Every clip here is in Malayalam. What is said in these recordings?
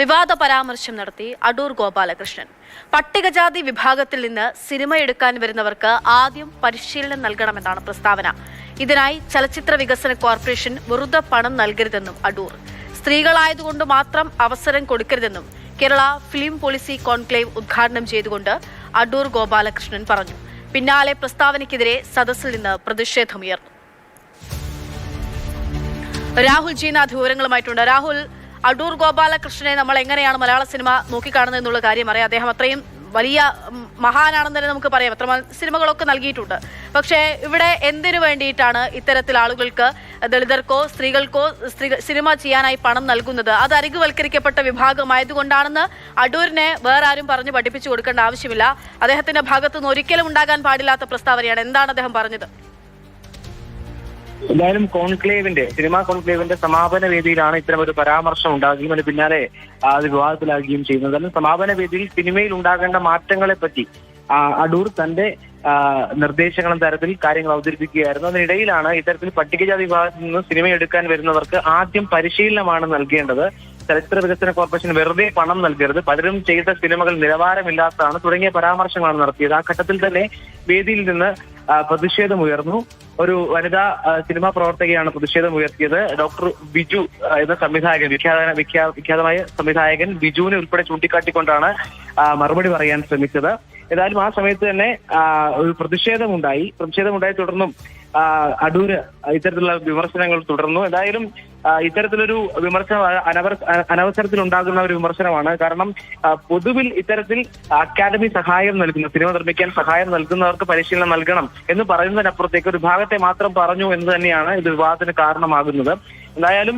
വിവാദ പരാമർശം നടത്തി അടൂർ ഗോപാലകൃഷ്ണൻ. പട്ടികജാതി വിഭാഗത്തിൽ നിന്ന് സിനിമ എടുക്കാൻ വരുന്നവർക്ക് ആദ്യം പരിശീലനം നൽകണമെന്നാണ് പ്രസ്താവന. ഇതിനായി ചലച്ചിത്ര വികസന കോർപ്പറേഷൻ വെറുതെ പണം നൽകരുതെന്നും അടൂർ. സ്ത്രീകളായതുകൊണ്ട് മാത്രം അവസരം കൊടുക്കരുതെന്നും കേരള ഫിലിം പോളിസി കോൺക്ലേവ് ഉദ്ഘാടനം ചെയ്തുകൊണ്ട് അടൂർ ഗോപാലകൃഷ്ണൻ പറഞ്ഞു. പിന്നാലെ പ്രസ്താവനയ്ക്കെതിരെ സദസ്സിൽ നിന്ന് പ്രതിഷേധമുയർന്നു. രാഹുൽ ജീനാഥ് വിവരങ്ങളുമായിട്ടുണ്ട്. രാഹുൽ അടൂർ ഗോപാലകൃഷ്ണനെ നമ്മൾ എങ്ങനെയാണ് മലയാള സിനിമ നോക്കിക്കാണുന്നത് എന്നുള്ള കാര്യം അറിയാം. അദ്ദേഹം അത്രയും വലിയ മഹാനാണെന്ന് തന്നെ നമുക്ക് പറയാം. അത്ര സിനിമകളൊക്കെ നൽകിയിട്ടുണ്ട്. പക്ഷേ ഇവിടെ എന്തിനു വേണ്ടിയിട്ടാണ് ഇത്തരത്തിൽ ആളുകൾക്ക് ദളിതർക്കോ സ്ത്രീകൾക്കോ സ്ത്രീ സിനിമ ചെയ്യാനായി പണം നൽകുന്നത്? അത് അരികുവൽക്കരിക്കപ്പെട്ട വിഭാഗമായതുകൊണ്ടാണെന്ന് അടൂരിനെ വേറെ ആരും പറഞ്ഞു പഠിപ്പിച്ചു കൊടുക്കേണ്ട ആവശ്യമില്ല. അദ്ദേഹത്തിന്റെ ഭാഗത്തുനിന്ന് ഒരിക്കലും ഉണ്ടാകാൻ പാടില്ലാത്ത പ്രസ്താവനയാണ്. എന്താണ് അദ്ദേഹം പറഞ്ഞത്? എന്തായാലും കോൺക്ലേവിന്റെ സിനിമാ കോൺക്ലേവിന്റെ സമാപന വേദിയിലാണ് ഇത്തരം ഒരു പരാമർശം ഉണ്ടാകുകയും അതിന് പിന്നാലെ അത് വിവാദത്തിലാകുകയും ചെയ്യുന്നത്. അല്ലെങ്കിൽ സമാപന വേദിയിൽ സിനിമയിൽ ഉണ്ടാകേണ്ട മാറ്റങ്ങളെ പറ്റി അടൂർ തന്റെ നിർദ്ദേശങ്ങളും തരത്തിൽ കാര്യങ്ങൾ അവതരിപ്പിക്കുകയായിരുന്നു. അതിനിടയിലാണ് ഇത്തരത്തിൽ പട്ടികജാതി വിഭാഗത്തിൽ നിന്ന് സിനിമ എടുക്കാൻ വരുന്നവർക്ക് ആദ്യം പരിശീലനമാണ് നൽകേണ്ടത്. ചലച്ചിത്ര വികസന കോർപ്പറേഷൻ വെറുതെ പണം നൽകരുത്. പലരും ചെയ്ത സിനിമകൾ നിലവാരമില്ലാത്തതാണ് തുടങ്ങിയ പരാമർശങ്ങളാണ് നടത്തിയത്. ആ ഘട്ടത്തിൽ തന്നെ വേദിയിൽ നിന്ന് ആ, പ്രതിഷേധമുയർന്നു ഒരു വനിതാ സിനിമാ പ്രവർത്തകയാണ് പ്രതിഷേധം ഉയർത്തിയത്. ഡോക്ടർ ബിജു എന്ന സംവിധായകൻ വിഖ്യാത വിഖ്യാ- വിഖ്യാതമായ സംവിധായകൻ ബിജുവിനെ ഉൾപ്പെടെ ചൂണ്ടിക്കാട്ടിക്കൊണ്ടാണ് മറുപടി പറയാൻ ശ്രമിച്ചത്. ഏതായാലും ആ സമയത്ത് തന്നെ ഒരു പ്രതിഷേധമുണ്ടായി. പ്രതിഷേധമുണ്ടായി തുടർന്നും അടൂര് ഇത്തരത്തിലുള്ള വിമർശനങ്ങൾ തുടർന്നു. എന്തായാലും ആ, ഇത്തരത്തിലൊരു വിമർശനം അനവർ അനവസരത്തിൽ ഉണ്ടാകുന്ന ഒരു വിമർശനമാണ്. കാരണം പൊതുവിൽ ഇത്തരത്തിൽ അക്കാദമി സഹായം നൽകുന്ന സിനിമ നിർമ്മിക്കാൻ സഹായം നൽകുന്നവർക്ക് പരിശീലനം നൽകണം എന്ന് പറയുന്നതിനപ്പുറത്തേക്ക് ഒരു ഭാഗത്തെ മാത്രം പറഞ്ഞു എന്ന് തന്നെയാണ് ഇത് വിവാദത്തിന് കാരണമാകുന്നത്. എന്തായാലും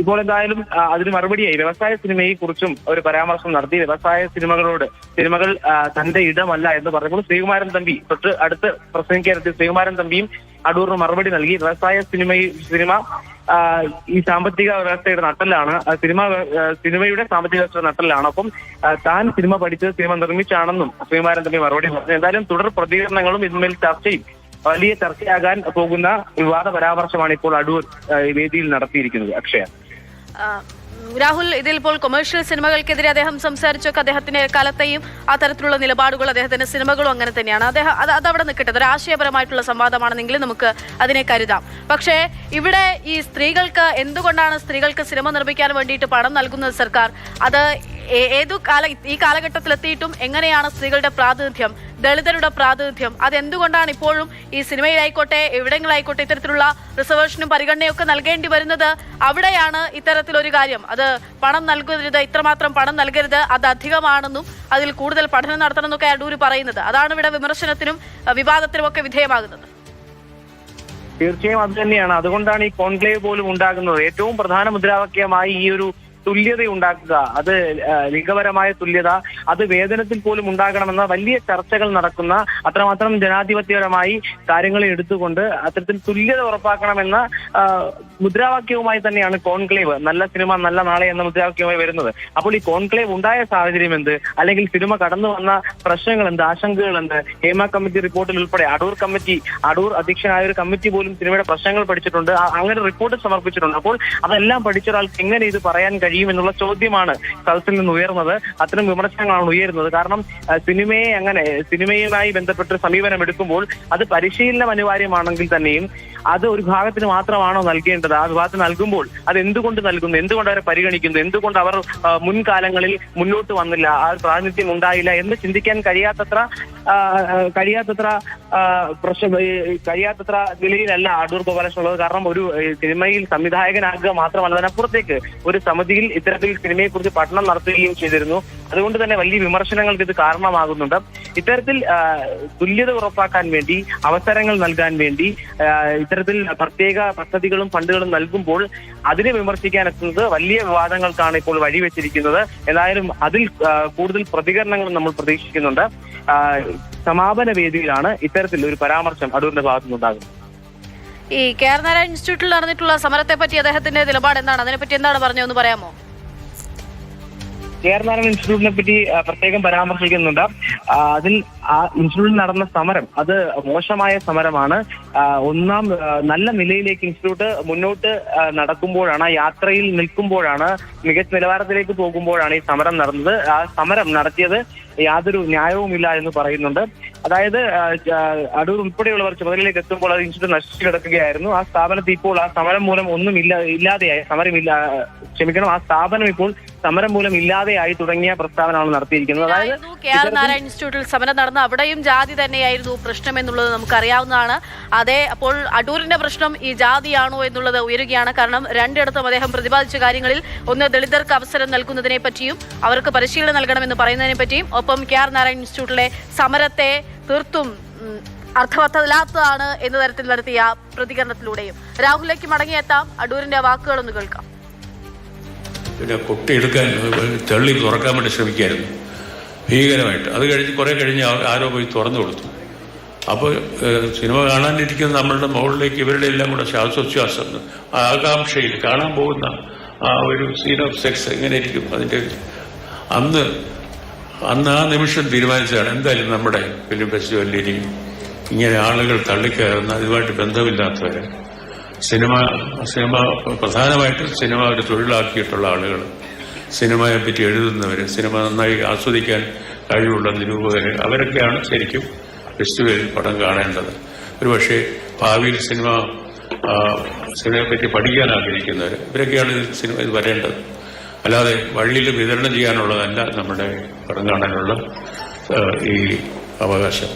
ഇപ്പോൾ എന്തായാലും അതിന് മറുപടിയായി വ്യവസായ സിനിമയെ കുറിച്ചും ഒരു പരാമർശം നടത്തി. വ്യവസായ സിനിമകളോട് സിനിമകൾ തന്റെ ഇടമല്ല എന്ന് പറഞ്ഞപ്പോൾ ശ്രീകുമാരൻ തമ്പി തൊട്ട് അടുത്ത് പ്രസംഗിക്കാനെത്തിയ ശ്രീകുമാരൻ തമ്പിയും അടൂറിന് മറുപടി നൽകി. വ്യവസായ സിനിമ സിനിമ ഈ സാമ്പത്തിക വ്യവസ്ഥയുടെ നട്ടലാണ് സിനിമ സിനിമയുടെ സാമ്പത്തിക വ്യവസ്ഥയുടെ നട്ടലാണ് അപ്പം താൻ സിനിമ പഠിച്ചത് സിനിമ നിർമ്മിച്ചാണെന്നും ശ്രീമാരൻ തമ്പി മറുപടി പറഞ്ഞു. എന്തായാലും തുടർ പ്രതികരണങ്ങളും ഇതിന്മേൽ ചർച്ചയും വലിയ ചർച്ചയാകാൻ പോകുന്ന വിവാദ പരാമർശമാണ് ഇപ്പോൾ അടൂർ വേദിയിൽ നടത്തിയിരിക്കുന്നത്. അക്ഷയ. രാഹുൽ ഇതിൽ ഇപ്പോൾ കൊമേഴ്ഷ്യൽ സിനിമകൾക്കെതിരെ അദ്ദേഹം സംസാരിച്ചൊക്കെ അദ്ദേഹത്തിന്റെ കാലത്തെയും ആ തരത്തിലുള്ള നിലപാടുകൾ അദ്ദേഹത്തിന്റെ സിനിമകളും അങ്ങനെ തന്നെയാണ്. അദ്ദേഹം അത് അതവിടെ നിൽക്കട്ടെ. ഒരു ആശയപരമായിട്ടുള്ള സംവാദമാണെന്നെങ്കിലും നമുക്ക് അതിനെ കരുതാം. പക്ഷേ ഇവിടെ ഈ സ്ത്രീകൾക്ക് എന്തുകൊണ്ടാണ് സ്ത്രീകൾക്ക് സിനിമ നിർമ്മിക്കാൻ വേണ്ടിയിട്ട് പണം നൽകുന്നത് സർക്കാർ? അത് ഏതു കാല ഈ കാലഘട്ടത്തിൽ എത്തിയിട്ടും എങ്ങനെയാണ് സ്ത്രീകളുടെ പ്രാതിനിധ്യം ദളിതരുടെ പ്രാതിനിധ്യം? അതെന്തുകൊണ്ടാണ് ഇപ്പോഴും ഈ സിനിമയിലായിക്കോട്ടെ എവിടെങ്കിലായിക്കോട്ടെ ഇത്തരത്തിലുള്ള റിസർവേഷനും പരിഗണനയൊക്കെ നൽകേണ്ടി വരുന്നത്? അവിടെയാണ് ഇത്തരത്തിലൊരു കാര്യം. അത് പണം നൽകരുത് ഇത്രമാത്രം പണം നൽകരുത് അത് അധികമാണെന്നും അതിൽ കൂടുതൽ പഠനം നടത്തണം എന്നൊക്കെ അടൂര് പറയുന്നത്. അതാണ് ഇവിടെ വിമർശനത്തിനും വിവാദത്തിനും ഒക്കെ വിധേയമാകുന്നത്. തീർച്ചയായും അത് തന്നെയാണ്. അതുകൊണ്ടാണ് ഈ കോൺക്ലേവ് പോലും ഉണ്ടാകുന്നത്. ഏറ്റവും പ്രധാന മുദ്രാവാക്യമായി ഈ ഒരു തുല്യത ഉണ്ടാക്കുക അത് ലിംഗപരമായ തുല്യത അത് വേതനത്തിൽ പോലും ഉണ്ടാകണമെന്ന വലിയ ചർച്ചകൾ നടക്കുന്ന അത്രമാത്രം ജനാധിപത്യപരമായി കാര്യങ്ങളെ എടുത്തുകൊണ്ട് അത്തരത്തിൽ തുല്യത ഉറപ്പാക്കണമെന്ന മുദ്രാവാക്യവുമായി തന്നെയാണ് കോൺക്ലേവ്. നല്ല സിനിമ നല്ല നാളെ എന്ന മുദ്രാവാക്യവുമായി വരുന്നത്. അപ്പോൾ ഈ കോൺക്ലേവ് ഉണ്ടായ സാഹചര്യം എന്ത് അല്ലെങ്കിൽ സിനിമ കടന്നു വന്ന പ്രശ്നങ്ങൾ എന്ത് ആശങ്കകൾ എന്ത് ഹേമ കമ്മിറ്റി റിപ്പോർട്ടിൽ ഉൾപ്പെടെ അടൂർ കമ്മിറ്റി അടൂർ അധ്യക്ഷനായ ഒരു കമ്മിറ്റി പോലും സിനിമയുടെ പ്രശ്നങ്ങൾ പഠിച്ചിട്ടുണ്ട്. അങ്ങനെ റിപ്പോർട്ട് സമർപ്പിച്ചിട്ടുണ്ട്. അപ്പോൾ അതെല്ലാം പഠിച്ച ഒരാൾക്ക് എങ്ങനെ ഇത് പറയാൻ കഴിയും? എന്നുള്ള ചോദ്യമാണ് സദസ്സിൽ നിന്ന് ഉയർന്നത്. അത്തരം വിമർശനങ്ങളാണ് ഉയരുന്നത്. കാരണം സിനിമയെ അങ്ങനെ സിനിമയുമായി ബന്ധപ്പെട്ട് സമീപനം എടുക്കുമ്പോൾ അത് പരിശീലനം അനിവാര്യമാണെങ്കിൽ തന്നെയും അത് ഒരു ഭാഗത്തിന് മാത്രമാണോ നൽകേണ്ടത്? ആ വിഭാഗത്തിന് നൽകുമ്പോൾ അത് എന്തുകൊണ്ട് നൽകുന്നു? എന്തുകൊണ്ട് അവരെ പരിഗണിക്കുന്നു? എന്തുകൊണ്ട് അവർ മുൻകാലങ്ങളിൽ മുന്നോട്ട് വന്നില്ല? ആ പ്രാതിനിധ്യം ഉണ്ടായില്ല എന്ന് ചിന്തിക്കാൻ കഴിയാത്തത്ര കഴിയാത്തത്ര പ്രശ്നം കഴിയാത്തത്ര നിലയിലല്ല അടൂർ ഗോപാലകൃഷ്ണൻ ഉള്ളത്. കാരണം ഒരു സിനിമയിൽ സംവിധായകനാകുക മാത്രമല്ല അതിനപ്പുറത്തേക്ക് ഒരു സമിതിയിൽ ഇത്തരത്തിൽ സിനിമയെ കുറിച്ച് പഠനം നടത്തുകയും ചെയ്തിരുന്നു. അതുകൊണ്ട് തന്നെ വലിയ വിമർശനങ്ങൾക്ക് ഇത് കാരണമാകുന്നുണ്ട്. ഇത്തരത്തിൽ തുല്യത ഉറപ്പാക്കാൻ വേണ്ടി അവസരങ്ങൾ നൽകാൻ വേണ്ടി ഇത്തരത്തിൽ പ്രത്യേക പദ്ധതികളും ഫണ്ടുകളും നൽകുമ്പോൾ അതിനെ വിമർശിക്കാൻ എത്തുന്നത് വലിയ വിവാദങ്ങൾക്കാണ് ഇപ്പോൾ വഴിവെച്ചിരിക്കുന്നത്. എന്തായാലും അതിൽ കൂടുതൽ പ്രതികരണങ്ങൾ നമ്മൾ പ്രതീക്ഷിക്കുന്നുണ്ട്. സമാപന വേദിയിലാണ് ഇത്തരത്തിൽ ഒരു പരാമർശം അടൂരിന്റെ ഭാഗത്തുനിന്നുണ്ടാകുന്നത്. ഈ കെ ആർ നാരായൺ ഇൻസ്റ്റിറ്റ്യൂട്ടിൽ നടന്നിട്ടുള്ള സമരത്തെ പറ്റി അദ്ദേഹത്തിന്റെ നിലപാട് എന്താണ്? അതിനെപ്പറ്റി എന്താണ് പറഞ്ഞതെന്ന് പറയാമോ? നാരായണൻ ഇൻസ്റ്റിറ്റ്യൂട്ടിനെ പറ്റി പ്രത്യേകം പരാമർശിക്കുന്നുണ്ട്. അതിൽ ആ ഇൻസ്റ്റിറ്റ്യൂട്ടിൽ നടന്ന സമരം അത് മോശമായ സമരമാണ്. ഒന്നാം നല്ല നിലയിലേക്ക് ഇൻസ്റ്റിറ്റ്യൂട്ട് മുന്നോട്ട് നടക്കുമ്പോഴാണ് യാത്രയിൽ നിൽക്കുമ്പോഴാണ് മികച്ച നിലവാരത്തിലേക്ക് പോകുമ്പോഴാണ് ഈ സമരം നടന്നത്. ആ സമരം നടത്തിയത് യാതൊരു ന്യായവുമില്ല എന്ന് പറയുന്നുണ്ട്. അതായത് അടൂർ ഉൾപ്പെടെയുള്ളവർ ചുമതലയിലേക്ക് എത്തുമ്പോൾ അത് ഇൻസ്റ്റിറ്റ്യൂട്ട് നശിച്ചു കിടക്കുകയായിരുന്നു. ആ സ്ഥാപനത്തിൽ ഇപ്പോൾ ആ സമരം മൂലം ഒന്നും ഇല്ല ഇല്ലാതെയായി സമരമില്ല ക്ഷമിക്കണം ആ സ്ഥാപനം ഇപ്പോൾ സമരം മൂലം ഇല്ലാതെയായി തുടങ്ങിയ പ്രസ്താവനയാണ് നടത്തിയിരിക്കുന്നത്. അതായത് കെ ആർ നാരായണ ഇൻസ്റ്റിറ്റ്യൂട്ടിൽ സമരം നടന്ന അവിടെയും ജാതി തന്നെയായിരുന്നു പ്രശ്നം എന്നുള്ളത് നമുക്കറിയാവുന്നതാണ്. അതേ അപ്പോൾ അടൂരിന്റെ പ്രശ്നം ഈ ജാതിയാണോ എന്നുള്ളത് ഉയരുകയാണ്. കാരണം രണ്ടിടത്തും അദ്ദേഹം പ്രതിപാദിച്ച കാര്യങ്ങളിൽ ഒന്ന് ദളിതർക്ക് അവസരം നൽകുന്നതിനെ പറ്റിയും അവർക്ക് പരിശീലനം നൽകണമെന്ന് പറയുന്നതിനെ പറ്റിയും ഒപ്പം കെ ആർ നാരായണ ഇൻസ്റ്റിറ്റ്യൂട്ടിലെ സമരത്തെ തീർത്തും അർത്ഥവത്തല്ലാത്തതാണ് എന്ന തരത്തിൽ നടത്തിയ പ്രതികരണത്തിലൂടെയും. രാഹുലിലേക്ക് മടങ്ങിയെത്താം. അടൂരിന്റെ വാക്കുകളൊന്ന് കേൾക്കാം. പിന്നെ കൊട്ടിയെടുക്കാൻ തള്ളി തുറക്കാൻ വേണ്ടി ശ്രമിക്കുകയായിരുന്നു ഭീകരമായിട്ട്. അത് കഴിഞ്ഞ് കുറേ കഴിഞ്ഞ് ആരോ പോയി തുറന്നു കൊടുത്തു. അപ്പോൾ സിനിമ കാണാനിരിക്കുന്ന നമ്മളുടെ മുകളിലേക്ക് ഇവരുടെ എല്ലാം കൂടെ ശ്വാസോച്ഛ്വാസം ആകാംക്ഷയിൽ കാണാൻ പോകുന്ന ആ ഒരു സീൻ ഓഫ് സെക്സ് എങ്ങനെ ഇരിക്കും അതിന്റെ അന്ന് അന്ന് ആ നിമിഷം തീരുമാനിച്ചതാണ് എന്തായാലും നമ്മുടെ ഫിലിം ഫെസ്റ്റിവലിൽ ഇനി ഇങ്ങനെ ആളുകൾ തള്ളിക്കയറുന്ന അതുമായിട്ട് ബന്ധമില്ലാത്തവരെ സിനിമ സിനിമ പ്രധാനമായിട്ടും സിനിമ ഒരു തൊഴിലാക്കിയിട്ടുള്ള ആളുകൾ. സിനിമയെ പറ്റി എഴുതുന്നവർ സിനിമ നന്നായി ആസ്വദിക്കാൻ കഴിവുള്ള നിരൂപകർ അവരൊക്കെയാണ് ശരിക്കും ഫെസ്റ്റിവലിൽ പടം കാണേണ്ടത്. ഒരുപക്ഷെ ഭാവിയിൽ സിനിമ സിനിമയെ പറ്റി പഠിക്കാൻ ആഗ്രഹിക്കുന്നവർ ഇവരൊക്കെയാണ് ഇതിൽ സിനിമ ഇത് വരേണ്ടത്. അല്ലാതെ വഴിയിൽ വിതരണം ചെയ്യാനുള്ളതല്ല നമ്മുടെ പടം കാണാനുള്ള ഈ അവകാശം.